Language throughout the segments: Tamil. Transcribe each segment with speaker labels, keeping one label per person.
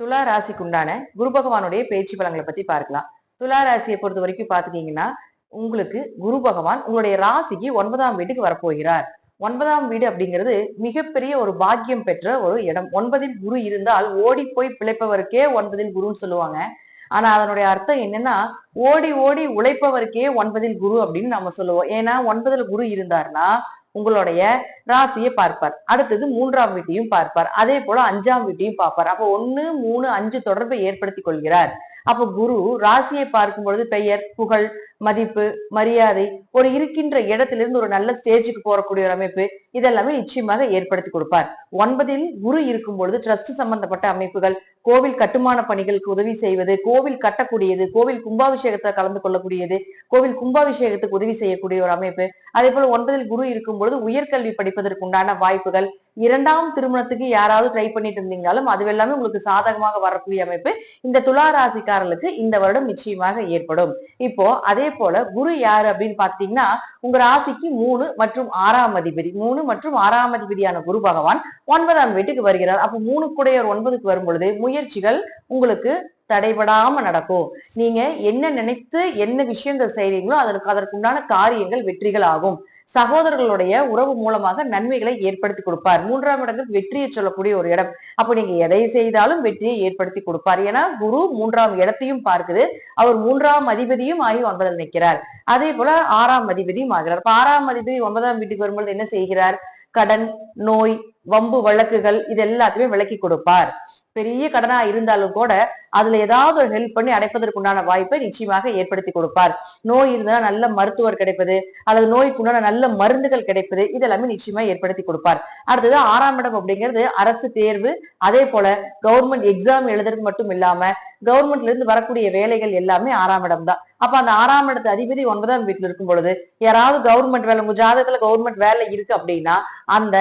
Speaker 1: துலா ராசிக்குண்டான குரு பகவானுடைய பேச்சு பலங்களை பத்தி பார்க்கலாம். துலா ராசியை பொறுத்த வரைக்கும் பாத்துட்டீங்கன்னா உங்களுக்கு குரு பகவான் உங்களுடைய ராசிக்கு ஒன்பதாம் வீட்டுக்கு வரப்போகிறார். ஒன்பதாம் வீடு அப்படிங்கிறது மிகப்பெரிய ஒரு பாக்கியம் பெற்ற ஒரு இடம். ஒன்பதில் குரு இருந்தால் ஓடி போய் பிழைப்பவருக்கே ஒன்பதில் குருன்னு சொல்லுவாங்க. ஆனா அதனுடைய அர்த்தம் என்னன்னா ஓடி ஓடி உழைப்பவருக்கே ஒன்பதில் குரு அப்படின்னு நம்ம சொல்லுவோம். ஏன்னா ஒன்பதுல குரு இருந்தாருன்னா உங்களுடைய ராசியை பார்ப்பார். அடுத்தது மூன்றாம் வீட்டையும் பார்ப்பார். அதே போல அஞ்சாம் வீட்டையும் பார்ப்பார். அப்போ ஒன்னு மூணு அஞ்சு தொடர்பை ஏற்படுத்தி கொள்கிறார். அப்ப குரு ராசியை பார்க்கும் பொழுது பெயர் புகழ் மதிப்பு மரியாதை ஒரு இருக்கின்ற இடத்திலிருந்து ஒரு நல்ல ஸ்டேஜுக்கு போறக்கூடிய ஒரு அமைப்பு இதெல்லாமே நிச்சயமாக ஏற்படுத்தி கொடுப்பார். ஒன்பதில் குரு இருக்கும் பொழுது ட்ரஸ்ட் சம்பந்தப்பட்ட அமைப்புகள் கோவில் கட்டுமான பணிகளுக்கு உதவி செய்வது கோவில் கட்டக்கூடியது கோவில் கும்பாபிஷேகத்தை கலந்து கொள்ளக்கூடியது கோவில் கும்பாபிஷேகத்துக்கு உதவி செய்யக்கூடிய ஒரு அமைப்பு. அதே போல ஒன்பதில் குரு இருக்கும் பொழுது உயர்கல்வி படிப்பதற்கு உண்டான வாய்ப்புகள் இரண்டாம் திருமணத்துக்கு யாராவது ட்ரை பண்ணிட்டு இருந்தீங்கனாலும் அது எல்லாமே உங்களுக்கு சாதகமாக வரக்கூடிய அமைப்பு இந்த துலா ராசிக்காரர்களுக்கு இந்த வருடம் நிச்சயமாக ஏற்படும். இப்போ அதே போல குரு யாரு அப்படின்னு பாத்தீங்கன்னா உங்க ராசிக்கு மூணு மற்றும் ஆறாம் அதிபதி. மூணு மற்றும் ஆறாம் அதிபதியான குரு பகவான் ஒன்பதாம் வீட்டுக்கு வருகிறார். அப்ப மூணு கூடையர் ஒன்பதுக்கு வரும் பொழுது முயற்சிகள் உங்களுக்கு தடைபடாம நடக்கும். நீங்க என்ன நினைத்து என்ன விஷயங்கள் செய்றீங்களோ அதற்கு அதற்குண்டான காரியங்கள் வெற்றிகள் ஆகும் சகோதரர்களுடைய உறவு மூலமாக நன்மைகளை ஏற்படுத்தி கொடுப்பார். மூன்றாம் இடங்கள் வெற்றியை சொல்லக்கூடிய ஒரு இடம். அப்ப நீங்க எதை செய்தாலும் வெற்றியை ஏற்படுத்தி கொடுப்பார். ஏன்னா குரு மூன்றாம் இடத்தையும் பார்க்குது. அவர் மூன்றாம் அதிபதியும் ஆகி ஒன்பதில் நிற்கிறார். அதே போல ஆறாம் அதிபதியும் ஆகிறார். அப்ப ஆறாம் அதிபதி ஒன்பதாம் வீட்டுக்கு வரும்பொழுது என்ன செய்கிறார்? கடன் நோய் வம்பு வழக்குகள் இது எல்லாத்தையுமே விலக்கி கொடுப்பார். பெரிய கடனா இருந்தாலும் கூட அதுல ஏதாவது ஒரு ஹெல்ப் பண்ணி அடைப்பதற்குண்டான வாய்ப்பை நிச்சயமாக ஏற்படுத்தி கொடுப்பார். நோய் இருந்தா நல்ல மருத்துவர் கிடைப்பது அல்லது நோய்க்குண்டான நல்ல மருந்துகள் கிடைப்பது இதெல்லாமே நிச்சயமா ஏற்படுத்தி கொடுப்பார். அடுத்தது ஆறாம் இடம் அப்படிங்கிறது அரசு தேர்வு. அதே போல கவர்மெண்ட் எக்ஸாம் எழுதுறது மட்டும் இல்லாம கவர்மெண்ட்ல இருந்து வரக்கூடிய வேலைகள் எல்லாமே ஆறாம் இடம் தான். அப்ப அந்த ஆறாம் இடத்து அதிபதி ஒன்பதாம் வீட்டுல இருக்கும் பொழுது யாராவது கவர்மெண்ட் வேலை உங்க ஜாதகத்துல கவர்மெண்ட் வேலை இருக்கு அப்படின்னா அந்த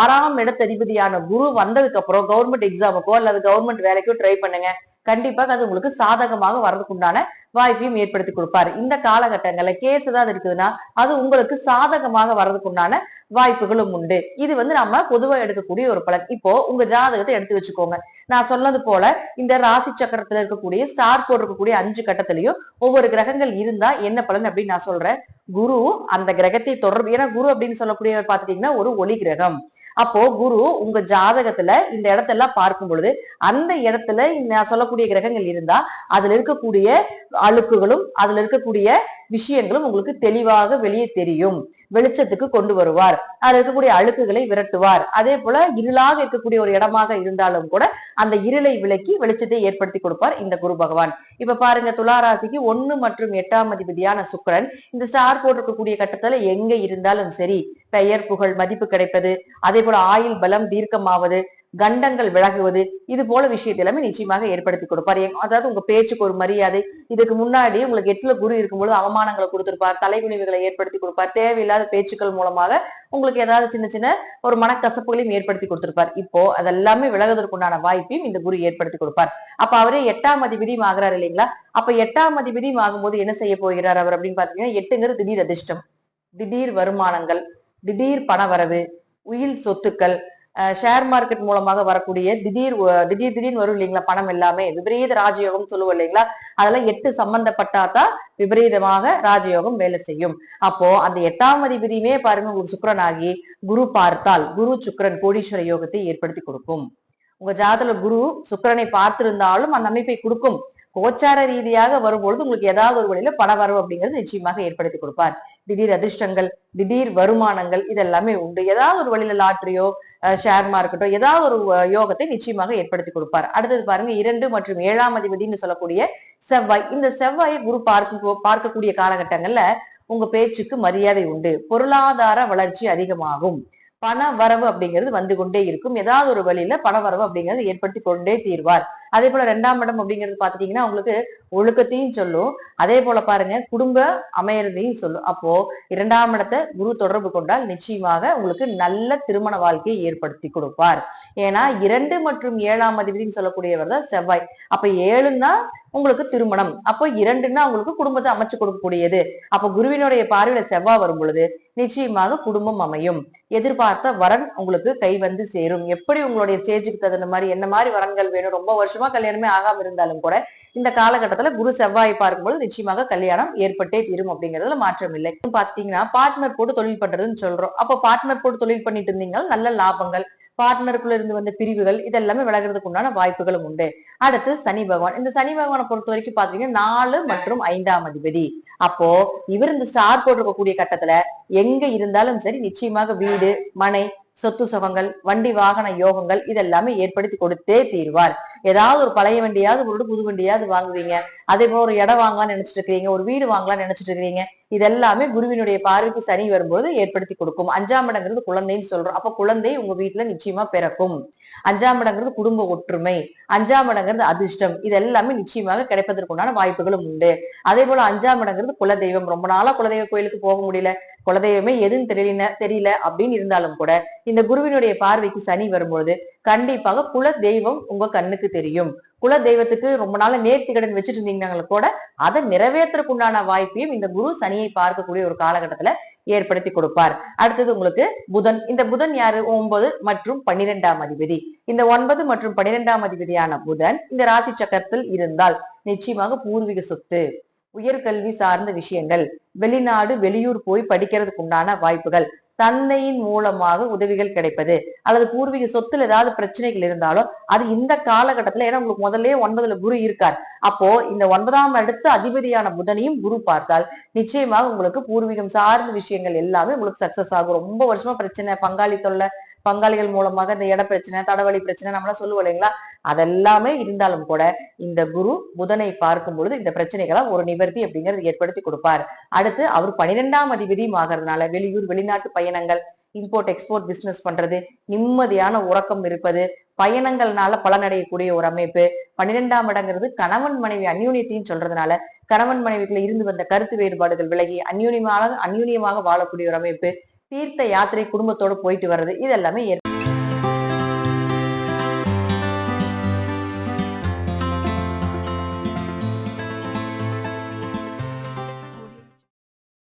Speaker 1: ஆறாம் இடத்து அதிபதியான குரு வந்ததுக்கு அப்புறம் கவர்மெண்ட் எக்ஸாமுக்கோ அல்லது கவர்மெண்ட் வேலைக்கோ ட்ரை பண்ணுங்க. கண்டிப்பாக அது உங்களுக்கு சாதகமாக வர்றதுக்கு உண்டான வாய்ப்பையும் ஏற்படுத்தி கொடுப்பாரு. இந்த காலகட்டங்கள்ல கேஸ் ஏதாவது இருக்குதுன்னா அது உங்களுக்கு சாதகமாக வர்றதுக்கு உண்டான வாய்ப்புகளும் உண்டு. இது வந்து நம்ம பொதுவா எடுக்கக்கூடிய ஒரு பலன். இப்போ உங்க ஜாதகத்தை எடுத்து வச்சுக்கோங்க. நான் சொன்னது போல இந்த ராசி சக்கரத்துல இருக்கக்கூடிய ஸ்டார் போட்டு இருக்கக்கூடிய அஞ்சு கட்டத்திலையும் ஒவ்வொரு கிரகங்கள் இருந்தா என்ன பலன் அப்படின்னு நான் சொல்றேன். குரு அந்த கிரகத்தை தொடர்பு ஏன்னா குரு அப்படின்னு சொல்லக்கூடிய பாத்துட்டீங்கன்னா ஒரு ஒளி கிரகம். அப்போ குரு உங்க ஜாதகத்துல இந்த இடத்தெல்லாம் பார்க்கும் பொழுது அந்த இடத்துல நான் சொல்லக்கூடிய கிரகங்கள் இருந்தா அதுல இருக்கக்கூடிய அழுக்குகளும் அதுல இருக்கக்கூடிய விஷயங்களும் உங்களுக்கு தெளிவாக வெளியே தெரியும். வெளிச்சத்துக்கு கொண்டு வருவார். அதுல இருக்கக்கூடிய அழுக்குகளை விரட்டுவார். அதே போல இருளாக இருக்கக்கூடிய ஒரு இடமாக இருந்தாலும் கூட அந்த இருளை விலக்கி வெளிச்சத்தை ஏற்படுத்தி கொடுப்பார் இந்த குரு பகவான். இப்ப பாருங்க துளாராசிக்கு ஒண்ணு மற்றும் எட்டாம் அதிபதியான சுக்கரன் இந்த ஸ்டார் போட்டிருக்கக்கூடிய கட்டத்துல எங்க இருந்தாலும் சரி பெயர் புகழ் மதிப்பு கிடைப்பது அதே போல ஆயுள் பலம் தீர்க்கமாவது கண்டங்கள் விலகுவது இது போல விஷயத்தை எல்லாமே நிச்சயமாக ஏற்படுத்தி கொடுப்பார். அதாவது உங்க பேச்சுக்கு ஒரு மரியாதை இதுக்கு முன்னாடி உங்களுக்கு எட்டுல குரு இருக்கும்பொழுது அவமானங்களை கொடுத்திருப்பார் தலைகுனிவுகளை ஏற்படுத்தி கொடுப்பார் தேவையில்லாத பேச்சுக்கள் மூலமாக உங்களுக்கு ஏதாவது சின்ன சின்ன ஒரு மனக்கசப்புகளையும் ஏற்படுத்தி கொடுத்திருப்பார். இப்போ அதெல்லாமே விலகுவதற்குண்டான வாய்ப்பையும் இந்த குரு ஏற்படுத்தி கொடுப்பார். அப்ப அவரே எட்டாம் அதிபதியும் ஆகிறார் இல்லைங்களா? அப்ப எட்டாம் அதிபதியும் ஆகும்போது என்ன செய்ய போகிறார் அவர் அப்படின்னு பாத்தீங்கன்னா எட்டுங்கிற திடீர் அதிர்ஷ்டம் திடீர் வருமானங்கள் திடீர் பணவரவு உயில் சொத்துக்கள் ஷேர் மார்க்கெட் மூலமாக வரக்கூடிய திடீர் திடீர் திடீர்னு வரும் இல்லைங்களா பணம் எல்லாமே. விபரீத ராஜயோகம் சொல்லுவோம் இல்லைங்களா? அதெல்லாம் எட்டு சம்பந்தப்பட்டாதான் விபரீதமாக ராஜயோகம் வேலை செய்யும். அப்போ அந்த எட்டாம் அதிபதியுமே பாருங்க உங்களுக்கு சுக்கிரன் ஆகி குரு பார்த்தால் குரு சுக்கரன் கோடீஸ்வர யோகத்தை ஏற்படுத்தி கொடுக்கும். உங்க ஜாதத்துல குரு சுக்கரனை பார்த்திருந்தாலும் அந்த அமைப்பை கொடுக்கும். கோச்சார ரீதியாக வரும்பொழுது உங்களுக்கு ஏதாவது ஒரு வழியில பண வரவு அப்படிங்கிறது நிச்சயமாக ஏற்படுத்தி கொடுப்பார். திடீர் அதிர்ஷ்டங்கள் திடீர் வருமானங்கள் இதெல்லாமே உண்டு. ஏதாவது ஒரு வழியில லாட்டரியோ ஷேர் மார்க்கெட்டோ ஏதாவது ஒரு யோகத்தை நிச்சயமாக ஏற்படுத்தி கொடுப்பார். அடுத்தது பாருங்க இரண்டு மற்றும் ஏழாம் அதிபதினு சொல்லக்கூடிய செவ்வாய். இந்த செவ்வாயை குரு பார்க்கும் பார்க்கக்கூடிய காலகட்டங்கள்ல உங்க பேச்சுக்கு மரியாதை உண்டு. பொருளாதார வளர்ச்சி அதிகமாகும். பண வரவு அப்படிங்கிறது வந்து கொண்டே இருக்கும். ஏதாவது ஒரு வழியில பண வரவு அப்படிங்கிறது ஏற்படுத்தி கொண்டே தீர்வார். அதே போல ரெண்டாம் இடம் அப்படிங்கிறது பாத்துட்டீங்கன்னா உங்களுக்கு ஒழுக்கத்தையும் சொல்லும். அதே போல பாருங்க குடும்ப அமையறதையும் சொல்லும். அப்போ இரண்டாம் இடத்தை குரு தொடர்பு கொண்டால் நிச்சயமாக உங்களுக்கு நல்ல திருமண வாழ்க்கையை ஏற்படுத்தி கொடுப்பார். ஏன்னா இரண்டு மற்றும் ஏழாம் அதிபதினு சொல்லக்கூடியவர் தான் செவ்வாய். அப்ப ஏழுன்னா உங்களுக்கு திருமணம். அப்போ இரண்டுன்னா உங்களுக்கு குடும்பத்தை அமைச்சு கொடுக்கக்கூடியது. அப்ப குருவினுடைய பார்வையில செவ்வாய் வரும் பொழுது நிச்சயமாக குடும்பம் அமையும். எதிர்பார்த்த வரன் உங்களுக்கு கை வந்து சேரும். எப்படி உங்களுடைய ஸ்டேஜுக்கு தகுந்த மாதிரி என்ன மாதிரி வரன்கள் வேணும் ரொம்ப வருஷம் வருஷமா கல்யாணமே ஆகாம இருந்தாலும் கூட இந்த காலகட்டத்துல குரு செவ்வாய் பார்க்கும்போது நிச்சயமாக கல்யாணம் ஏற்பட்டே தீரும் அப்படிங்கறதுல மாற்றம் இல்லை. பாத்தீங்கன்னா பார்ட்னர் போட்டு தொழில் பண்றதுன்னு சொல்றோம். அப்ப பார்ட்னர் போட்டு தொழில் பண்ணிட்டு இருந்தீங்கன்னா நல்ல லாபங்கள் பார்ட்னருக்குள்ள இருந்து வந்த பிரிவுகள் இதெல்லாமே விலகிறதுக்கு உண்டான வாய்ப்புகளும் உண்டு. அடுத்து சனி பகவான். இந்த சனி பகவானை பொறுத்த வரைக்கும் பாத்தீங்கன்னா நாலு மற்றும் ஐந்தாம் அதிபதி. அப்போ இவர் இந்த ஸ்டார் போட்டிருக்கக்கூடிய கட்டத்துல எங்க இருந்தாலும் சரி நிச்சயமாக வீடு மனை சொத்து சுகங்கள் வண்டி வாகன யோகங்கள் இதெல்லாமே ஏற்படுத்தி கொடுத்தே தீர்வார். ஏதாவது ஒரு பழைய வண்டியாவது ஒரு புது வண்டியாவது வாங்குவீங்க. அதே போல ஒரு இடம் வாங்கலாம்னு நினைச்சிட்டு இருக்கீங்க ஒரு வீடு வாங்கலாம்னு நினைச்சிட்டு இருக்கீங்க இதெல்லாமே குருவினுடைய பார்வைக்கு சனி வரும்போது ஏற்படுத்தி கொடுக்கும். அஞ்சாம் இடங்கிறது குழந்தைன்னு சொல்றோம். அப்ப குழந்தை உங்க வீட்டுல நிச்சயமா பிறக்கும். அஞ்சாம் இடங்கிறது குடும்ப ஒற்றுமை. அஞ்சாம் இடங்கிறது அதிர்ஷ்டம். இது எல்லாமே நிச்சயமாக கிடைப்பதற்குண்டான வாய்ப்புகளும் உண்டு. அதே போல அஞ்சாம் இடங்கிறது குலதெய்வம். ரொம்ப நாளா குலதெய்வ கோயிலுக்கு போக முடியல. குலதெய்வமே எதுன்னு தெரியல தெரியல அப்படின்னு இருந்தாலும் கூட இந்த குருவினுடைய பார்வைக்கு சனி வரும்போது கண்டிப்பாக குல தெய்வம் உங்க கண்ணுக்கு தெரியும். குல தெய்வத்துக்கு ரொம்ப நாள நேர்த்தி கடன் வச்சுட்டு இருந்தீங்கன்னா கூட அதை நிறைவேற்றுறதுக்கு வாய்ப்பையும் இந்த குரு சனியை பார்க்கக்கூடிய ஒரு காலகட்டத்துல ஏற்படுத்தி கொடுப்பார். அடுத்தது உங்களுக்கு புதன். இந்த புதன் யாரு? ஒன்பது மற்றும் பன்னிரெண்டாம் அதிபதி. இந்த ஒன்பது மற்றும் பன்னிரெண்டாம் அதிபதியான புதன் இந்த ராசி சக்கரத்தில் இருந்தால் நிச்சயமாக பூர்வீக சொத்து. உயர்கல்வி சார்ந்த விஷயங்கள் வெளிநாடு வெளியூர் போய் படிக்கிறதுக்கு உண்டான வாய்ப்புகள் தந்தையின் மூலமாக உதவிகள் கிடைப்பது அல்லது பூர்வீக சொத்துல ஏதாவது பிரச்சனைகள் இருந்தாலும் அது இந்த காலகட்டத்துல ஏன்னா உங்களுக்கு முதல்ல ஒன்பதுல குரு இருக்கார். அப்போ இந்த ஒன்பதாம் அடுத்த அதிபதியான புதனையும் குரு பார்த்தால் நிச்சயமாக உங்களுக்கு பூர்வீகம் சார்ந்த விஷயங்கள் எல்லாமே உங்களுக்கு சக்சஸ் ஆகும். ரொம்ப வருஷமா பிரச்சனை பங்காளி தொல்லை பங்காளிகள் மூலமாக இந்த இட பிரச்சனை தடவழி பிரச்சனை நம்மளாம் சொல்லுவோம் இல்லைங்களா? அதெல்லாமே இருந்தாலும் கூட இந்த குரு புதனை பார்க்கும் பொழுது இந்த பிரச்சனைகளை ஒரு நிவர்த்தி அப்படிங்கறது ஏற்படுத்தி கொடுப்பார். அடுத்து அவர் பனிரெண்டாம் அதிபதியும் ஆகிறதுனால வெளியூர் வெளிநாட்டு பயணங்கள் இம்போர்ட் எக்ஸ்போர்ட் பிசினஸ் பண்றது நிம்மதியான உறக்கம் இருப்பது பயணங்கள்னால பலனடையக்கூடிய ஒரு அமைப்பு. பன்னிரெண்டாம் இடங்கிறது கணவன் மனைவி அந்யூனியத்தையும் சொல்றதுனால கணவன் மனைவிக்குள்ள இருந்து வந்த கருத்து வேறுபாடுகள் விலகி அந்யூனியமாக அந்யூனியமாக வாழக்கூடிய ஒரு அமைப்பு. தீர்த்த யாத்திரை குடும்பத்தோட போயிட்டு வர்றது இதெல்லாமே ஏற்ப